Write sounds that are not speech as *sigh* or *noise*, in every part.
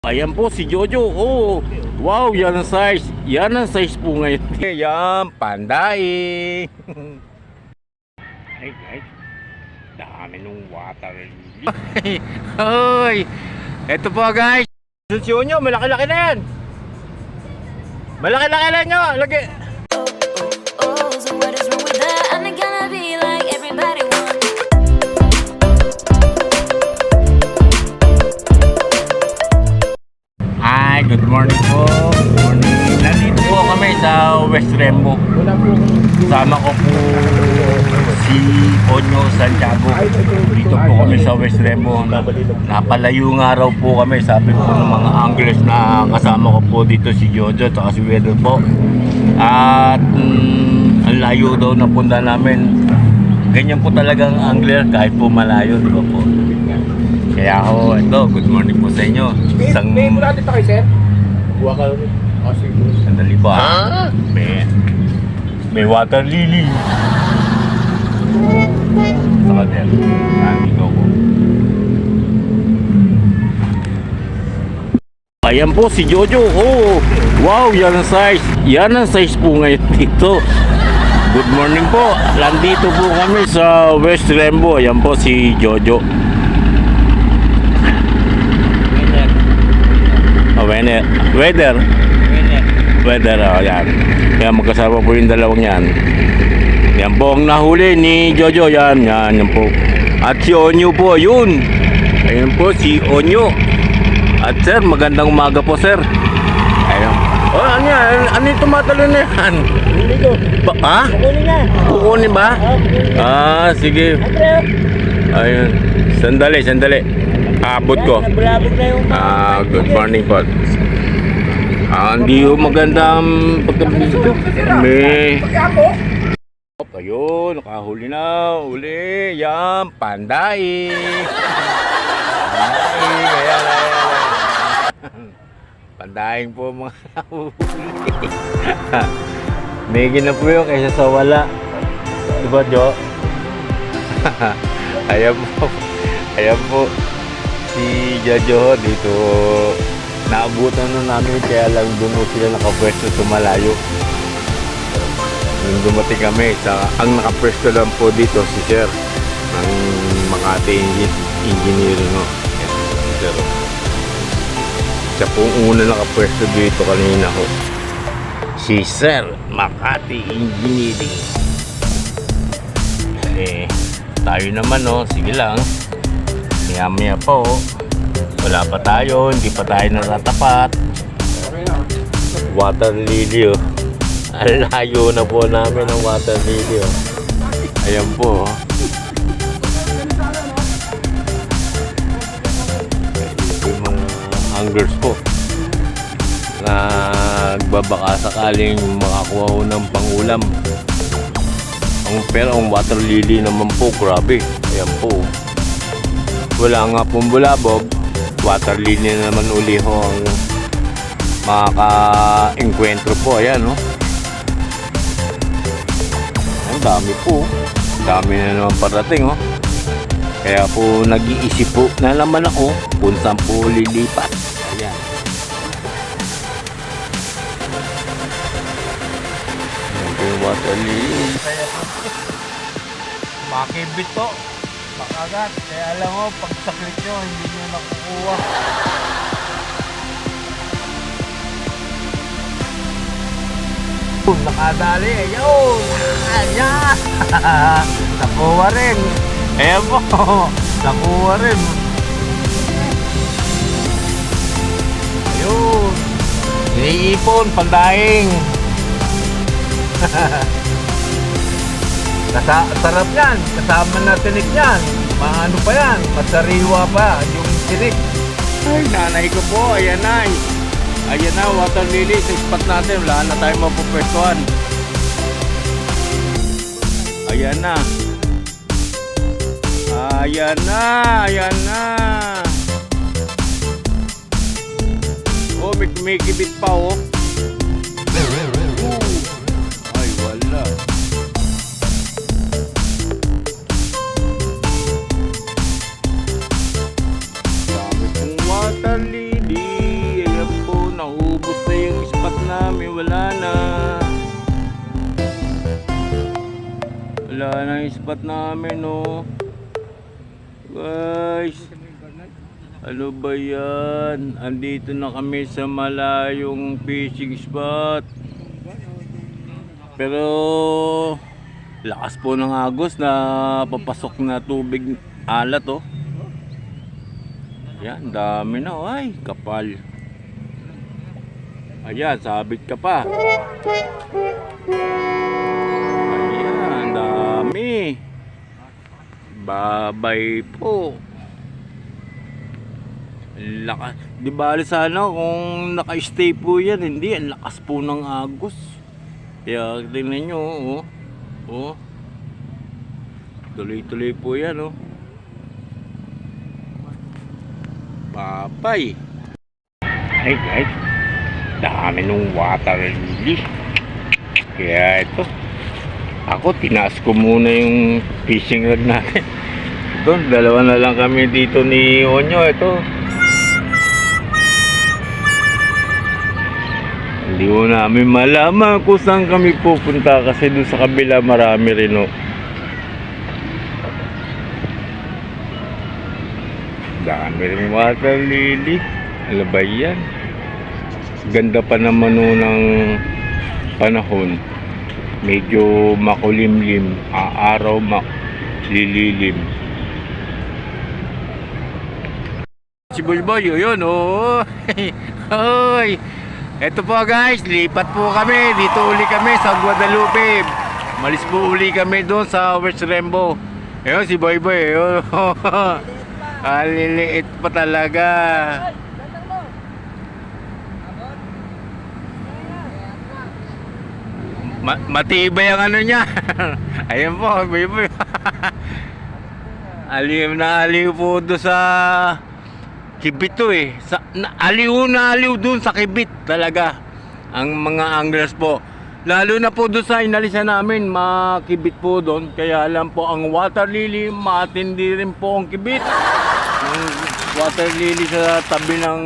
Ayan po si Jojo. Oh, wow, yan ang size. Yan ang size po ngayon. *laughs* Yan, panday. *laughs* Ay, guys. Dami nung water. Hoy! Ito po guys. Susyo nyo, malaki-laki na yan. Malaki-laki na nyo. Lagi. West Rembo. Kasama ko po si Onyo Santiago. Dito po kami sa West Rembo. Napalayo nga raw po kami. Sabi po ng mga anglers na kasama ko po dito si Jojo at si Wedo po. At mm, ang layo daw na punta namin. Ganyan po talagang angler kahit po malayo, di ba po? Kaya ako, ito, good morning po sa inyo. Isang... May mula dito kay sir? Buwa ka. Oh, sige. Sandali ba? May, may water lily. Sa kanel. Nandito ko. Ayan po si Jojo. Oh, wow, yan ang size. Yan ang size po ngayon *laughs* dito. Good morning po. Nandito po kami sa West Rembo. Ayan po si Jojo. Weather. Weather. Weather, oh, yan. Yan, magkasama po yung dalawang yan. Yan po ang nahuli ni Jojo, yan, yan, yan po. At si Onyo po, yun. Ayun po, si Onyo. At sir, magandang umaga po, sir. Ayun. Oh, ano yan? Ano yung tumatalo na yan? Hindi ko. Ba, ha? Kunin na. Kukunin ba? Ah, sige. Ayun. Sandali, sandali. Abot ko. Ah, good morning po. Ah, hindi ho maganda ang pagkabis ko. May... Ako? Op, ayun, nakahuli na. Uli, yan, panday. Panday. Pandaing po mga. *laughs* May na po yun kaysa sa wala. Diba, Jo? *laughs* ayan po. Ayan po. Si Jojo dito naabutan na namin kaya lang doon sila nakapwesto sa malayo. Nung dumating kami, sa, ang nakapwesto lang po dito si Sir ng Makati Engi- Engineering. No? Si Sir. oh. Siya po una nakapwesto dito kanina ho. Si Sir Makati Engineering. Eh, tayo naman no, sige lang. Maya maya po. Wala pa tayo, hindi pa tayo natatapat. Water lily oh. Ang layo na po namin ng water lily oh. Ayan po oh. Yung mga anglers po na nagbabaka sakaling makakuha ko ng pangulam. Ang pero ang water lily naman po, grabe. Ayan po. Wala nga pong bulabog. Water lily na naman uli ho ang makaka-enkwentro po. Ayan, no? Ang dami po. Ang dami na naman parating, oh. Kaya po nag-iisip po na naman ako kung saan po lilipat. Ayan. Yung water lily. Makibit po. Makagat. Kaya alam mo, pag saklit nyo, hindi nyo nakukuha. Nakadali. Ayun. Ayan. *laughs* Nakuha rin. Ayan po. *laughs* Nakuha rin. Ayun. Iniipon. Pandaing. *laughs* Kasa sarap yan. Kasama na tinik yan. Maano pa yan. Masariwa pa yung tinik. Ay, nanay ko po. Ayan na. Ayan na, water lily. Sa spot natin. Wala na tayo mapupwestuhan. Ayan na. Ayan na. Ayan na. Oh, may kumikibit pa oh. Kabila ng spot namin, oh. Guys, ano ba yan? Andito na kami sa malayong fishing spot. Pero, lakas po ng agos na papasok na tubig alat, oh. Yan, dami na, oh. ay, kapal. Ayan, sabit ka pa. Dami. Babay po. Lakas. Di bali sana kung naka-stay po yan, hindi. Ang lakas po ng agos. Kaya tingnan nyo, oh. Oh. Tuloy-tuloy po yan, oh. Babay. Ay guys, dami nung water lily. Kaya ito, ako tinaas ko muna yung fishing rod natin. *laughs* Ito, dalawa na lang kami dito ni Onyo. Ito. Hindi ko namin malaman kung saan kami pupunta kasi doon sa kabila marami rin oh. Dami rin water lily. Ano ba yan? Ganda pa naman oh ng panahon. Medyo makulimlim. Aaraw maklililim. Si Bulboy, yun, *laughs* oo. Hoy. Ito po guys, lipat po kami. Dito uli kami sa Guadalupe. Malis po uli kami doon sa West Rembo. Ayun, si Boy Boy. *laughs* Ayun. Aliliit pa talaga. Ma matibay ang ano niya. *laughs* Ayun po, Boy. *laughs* aliw na aliw po doon sa kibit to eh. Sa, na, aliw na aliw doon sa kibit talaga. Ang mga anglers po. Lalo na po doon sa inalisan namin, makibit po doon. Kaya alam po, ang water lily, matindi rin po ang kibit. *laughs* Ang water lily sa tabi ng...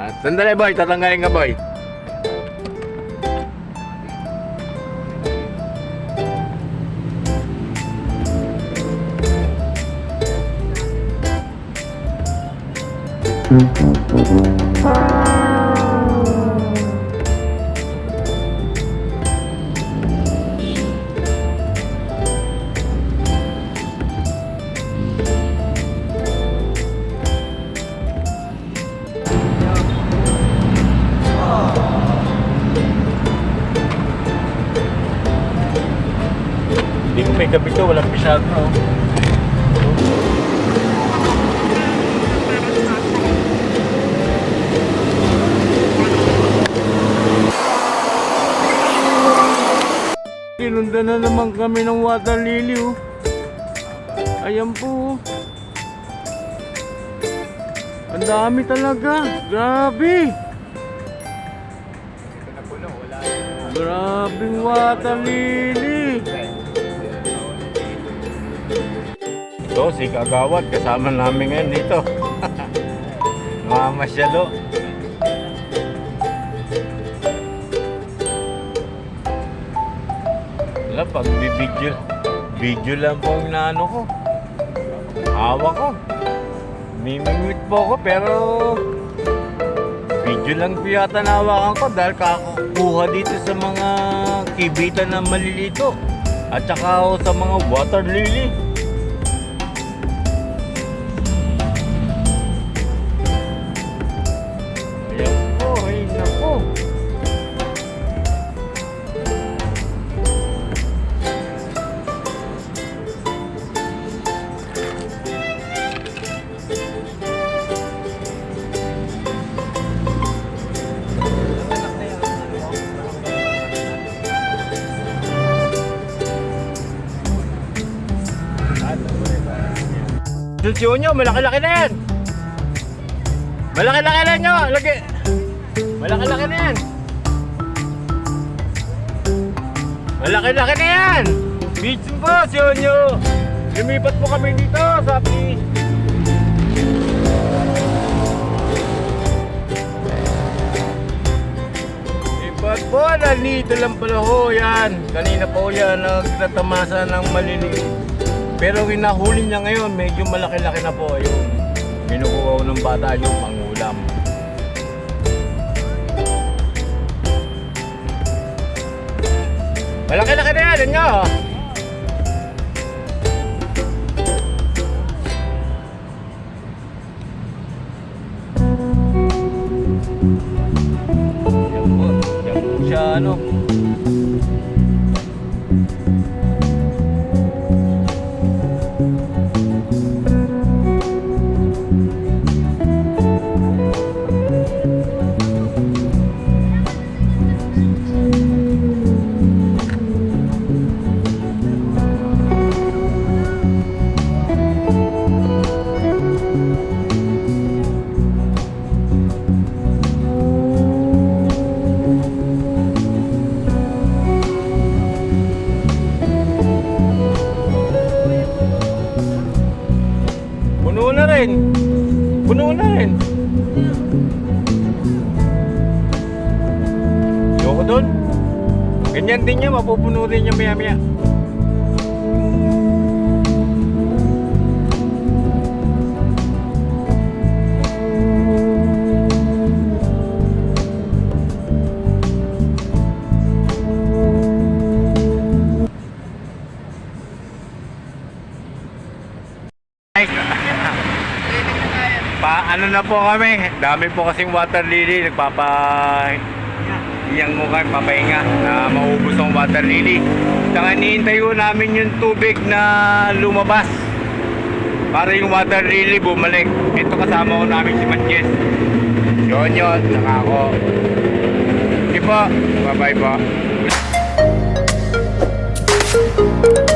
Ah, sandali boy, tatanggalin ka boy. Hindi ko may gabi to, walang pisado. No? Kinunda na naman kami ng water lily oh. Ayan po. oh. Ang dami talaga. Grabe. Grabing water lily. Ito, si Kagawad, kasama namin ngayon dito. *laughs* Mamasyalo. Wala, pag video, video lang po ang naano ko. Hawa ko. Mimimit po ako, pero video lang po yata nahawakan ko dahil kakukuha dito sa mga kibitan na malilito. At saka sa mga water lily. Susyo nyo, malaki-laki na yan. Malaki-laki na nyo. Lagi. Malaki-laki na yan. Malaki-laki na yan. Beach po, Sionyo. Lumipat po kami dito, sabi. Lipat po water dito lang pala ho yan. Kanina po yan nagtatamasa ng maliliit. Pero hinahuli niya ngayon, medyo malaki-laki na po yun. Kinukuha ko ng bata yung pangulam. Malaki-laki na yan, nga oh. Yan po, yan ano. Na rin. Yoko doon. Ganyan din niya, mapupuno rin niya maya po kami. Dami po kasing water lily. Nagpapa... Iyang mukha, papahinga na maubos ang water lily. Saka niintay namin yung tubig na lumabas para yung water lily bumalik. Ito kasama ko namin si Matjes. Yun yun, saka ako. Sige po, bye-bye po. Thank you.